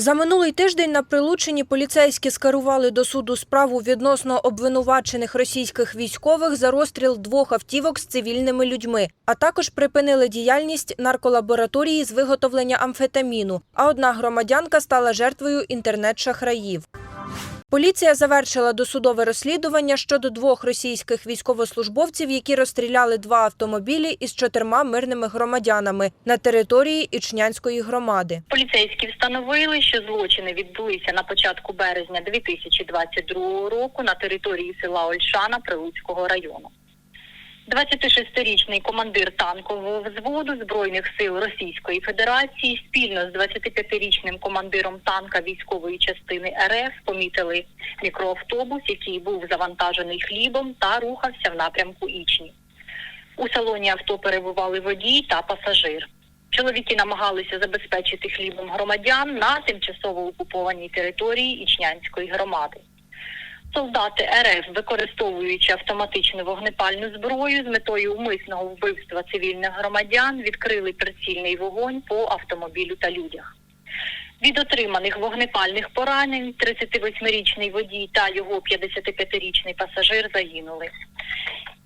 За минулий тиждень на Прилуччині поліцейські скерували до суду справу відносно обвинувачених російських військових за розстріл двох автівок з цивільними людьми, а також припинили діяльність нарколабораторії з виготовлення амфетаміну. А одна громадянка стала жертвою інтернет-шахраїв. Поліція завершила досудове розслідування щодо двох російських військовослужбовців, які розстріляли два автомобілі із чотирма мирними громадянами на території Ічнянської громади. Поліцейські встановили, що злочини відбулися на початку березня 2022 року на території села Ольшана Прилуцького району. 26-річний командир танкового взводу Збройних сил Російської Федерації спільно з 25-річним командиром танка військової частини РФ помітили мікроавтобус, який був завантажений хлібом та рухався в напрямку Ічні. У салоні авто перебували водій та пасажир. Чоловіки намагалися забезпечити хлібом громадян на тимчасово окупованій території Ічнянської громади. Солдати РФ, використовуючи автоматичну вогнепальну зброю з метою умисного вбивства цивільних громадян, відкрили прицільний вогонь по автомобілю та людях. Від отриманих вогнепальних поранень 38-річний водій та його 55-річний пасажир загинули.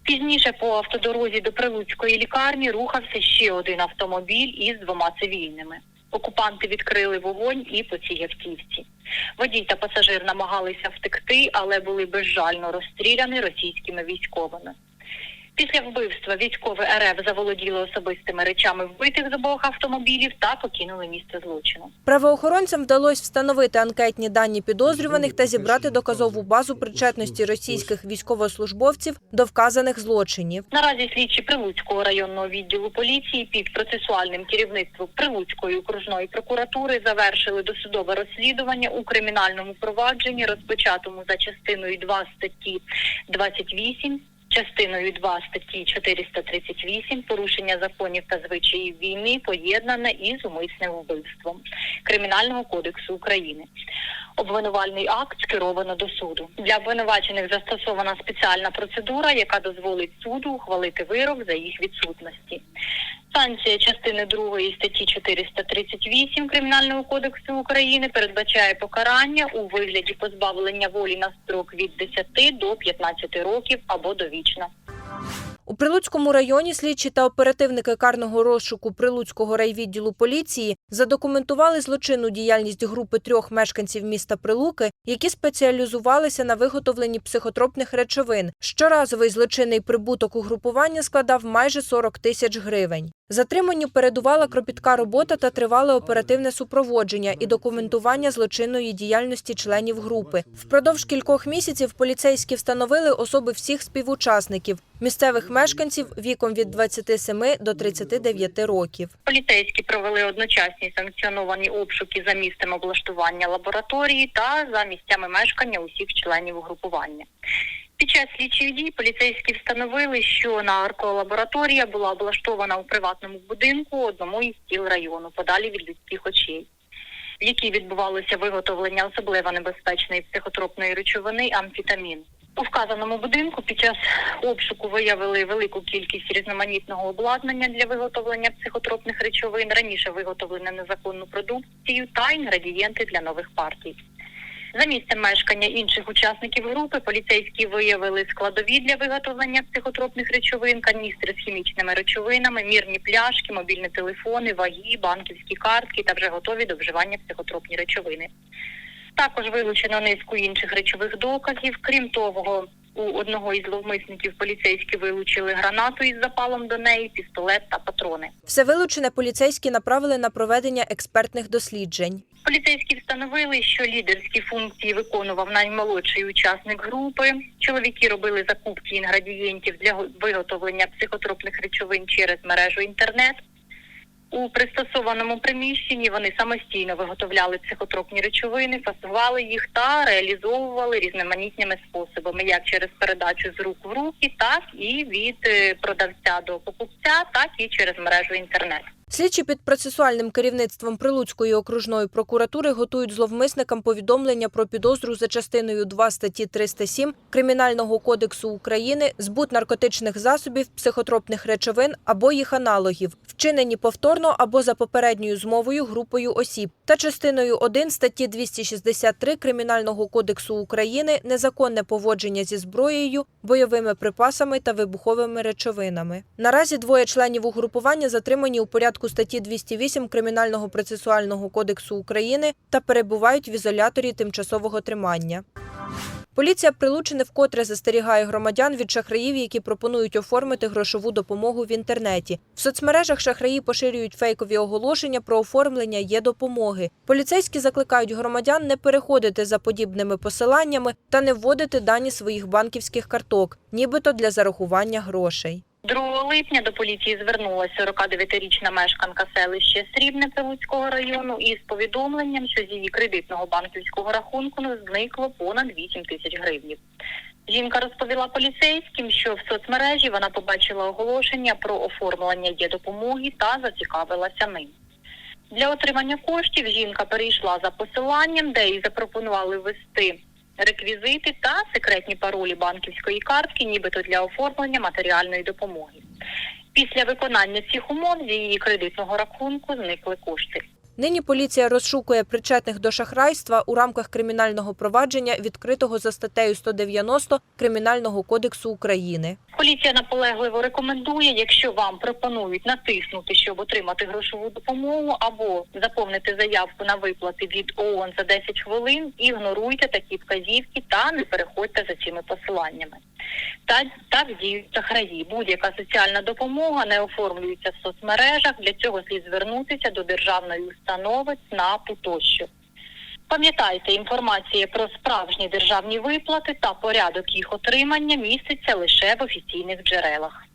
Пізніше по автодорозі до Прилуцької лікарні рухався ще один автомобіль із двома цивільними. Окупанти відкрили вогонь і по цій автівці. Водій та пасажир намагалися втекти, але були безжально розстріляні російськими військовими. Після вбивства військове РФ заволоділи особистими речами вбитих з обох автомобілів та покинули місце злочину. Правоохоронцям вдалося встановити анкетні дані підозрюваних та зібрати доказову базу причетності російських військовослужбовців до вказаних злочинів. Наразі слідчі Прилуцького районного відділу поліції під процесуальним керівництвом Прилуцької окружної прокуратури завершили досудове розслідування у кримінальному провадженні, розпочатому за частиною 2 статті 28, частиною 2 статті 438 порушення законів та звичаїв війни поєднане із умисним вбивством Кримінального кодексу України. Обвинувальний акт скеровано до суду. Для обвинувачених застосована спеціальна процедура, яка дозволить суду ухвалити вирок за їх відсутності. Санкція частини 2 статті 438 Кримінального кодексу України передбачає покарання у вигляді позбавлення волі на строк від 10 до 15 років або довічно. У Прилуцькому районі слідчі та оперативники карного розшуку Прилуцького райвідділу поліції задокументували злочинну діяльність групи трьох мешканців міста Прилуки, які спеціалізувалися на виготовленні психотропних речовин. Щоразовий злочинний прибуток угрупування складав майже 40 тисяч гривень. Затриманню передувала кропітка робота та тривале оперативне супроводження і документування злочинної діяльності членів групи. Впродовж кількох місяців поліцейські встановили особи всіх співучасників місцевих мешканців віком від 27 до 39 років. Поліцейські провели одночасні санкціоновані обшуки за місцем облаштування лабораторії та за місцями мешкання усіх членів угрупування. Під час слідчих дій поліцейські встановили, що нарколабораторія була облаштована у приватному будинку одному із тіл району, подалі від людських очей, в якій відбувалося виготовлення особливо небезпечної психотропної речовини амфетамін. У вказаному будинку під час обшуку виявили велику кількість різноманітного обладнання для виготовлення психотропних речовин, раніше виготовлене незаконну продукцію та інгредієнти для нових партій. За місцем мешкання інших учасників групи поліцейські виявили складові для виготовлення психотропних речовин, каністри з хімічними речовинами, мірні пляшки, мобільні телефони, ваги, банківські картки та вже готові до вживання психотропні речовини. Також вилучено низку інших речових доказів. Крім того, у одного із зловмисників поліцейські вилучили гранату із запалом до неї, пістолет та патрони. Все вилучене поліцейські направили на проведення експертних досліджень. Поліцейські встановили, що лідерські функції виконував наймолодший учасник групи. Чоловіки робили закупки інгредієнтів для виготовлення психотропних речовин через мережу інтернет. У пристосованому приміщенні вони самостійно виготовляли психотропні речовини, фасували їх та реалізовували різноманітними способами, як через передачу з рук в руки, так і від е, продавця до покупця, так і через мережу інтернет. Слідчі під процесуальним керівництвом Прилуцької окружної прокуратури готують зловмисникам повідомлення про підозру за частиною 2 статті 307 Кримінального кодексу України збут наркотичних засобів, психотропних речовин або їх аналогів, вчинені повторно або за попередньою змовою групою осіб, та частиною 1 статті 263 Кримінального кодексу України незаконне поводження зі зброєю, бойовими припасами та вибуховими речовинами. Наразі двоє членів угрупування затримані у порядку статті 208 Кримінального процесуального кодексу України та перебувають в ізоляторі тимчасового тримання. Поліція Прилучини вкотре застерігає громадян від шахраїв, які пропонують оформити грошову допомогу в інтернеті. В соцмережах шахраї поширюють фейкові оголошення про оформлення є допомоги. Поліцейські закликають громадян не переходити за подібними посиланнями та не вводити дані своїх банківських карток, нібито для зарахування грошей. 2 липня до поліції звернулася 49-річна мешканка селища Срібне Прилуцького району із повідомленням, що з її кредитного банківського рахунку зникло понад 8 тисяч гривень. Жінка розповіла поліцейським, що в соцмережі вона побачила оголошення про оформлення є допомоги та зацікавилася ним. Для отримання коштів жінка перейшла за посиланням, де їй запропонували ввести реквізити та секретні паролі банківської картки, нібито для оформлення матеріальної допомоги. Після виконання цих умов з її кредитного рахунку зникли кошти. Нині поліція розшукує причетних до шахрайства у рамках кримінального провадження, відкритого за статтею 190 Кримінального кодексу України. Поліція наполегливо рекомендує, якщо вам пропонують натиснути, щоб отримати грошову допомогу, або заповнити заявку на виплати від ООН за 10 хвилин, ігноруйте такі вказівки та не переходьте за цими посиланнями. Та так діють шахраї. Будь-яка соціальна допомога не оформлюється в соцмережах. Для цього слід звернутися до державної установи ЦНАПу тощо. Пам'ятайте, інформація про справжні державні виплати та порядок їх отримання міститься лише в офіційних джерелах.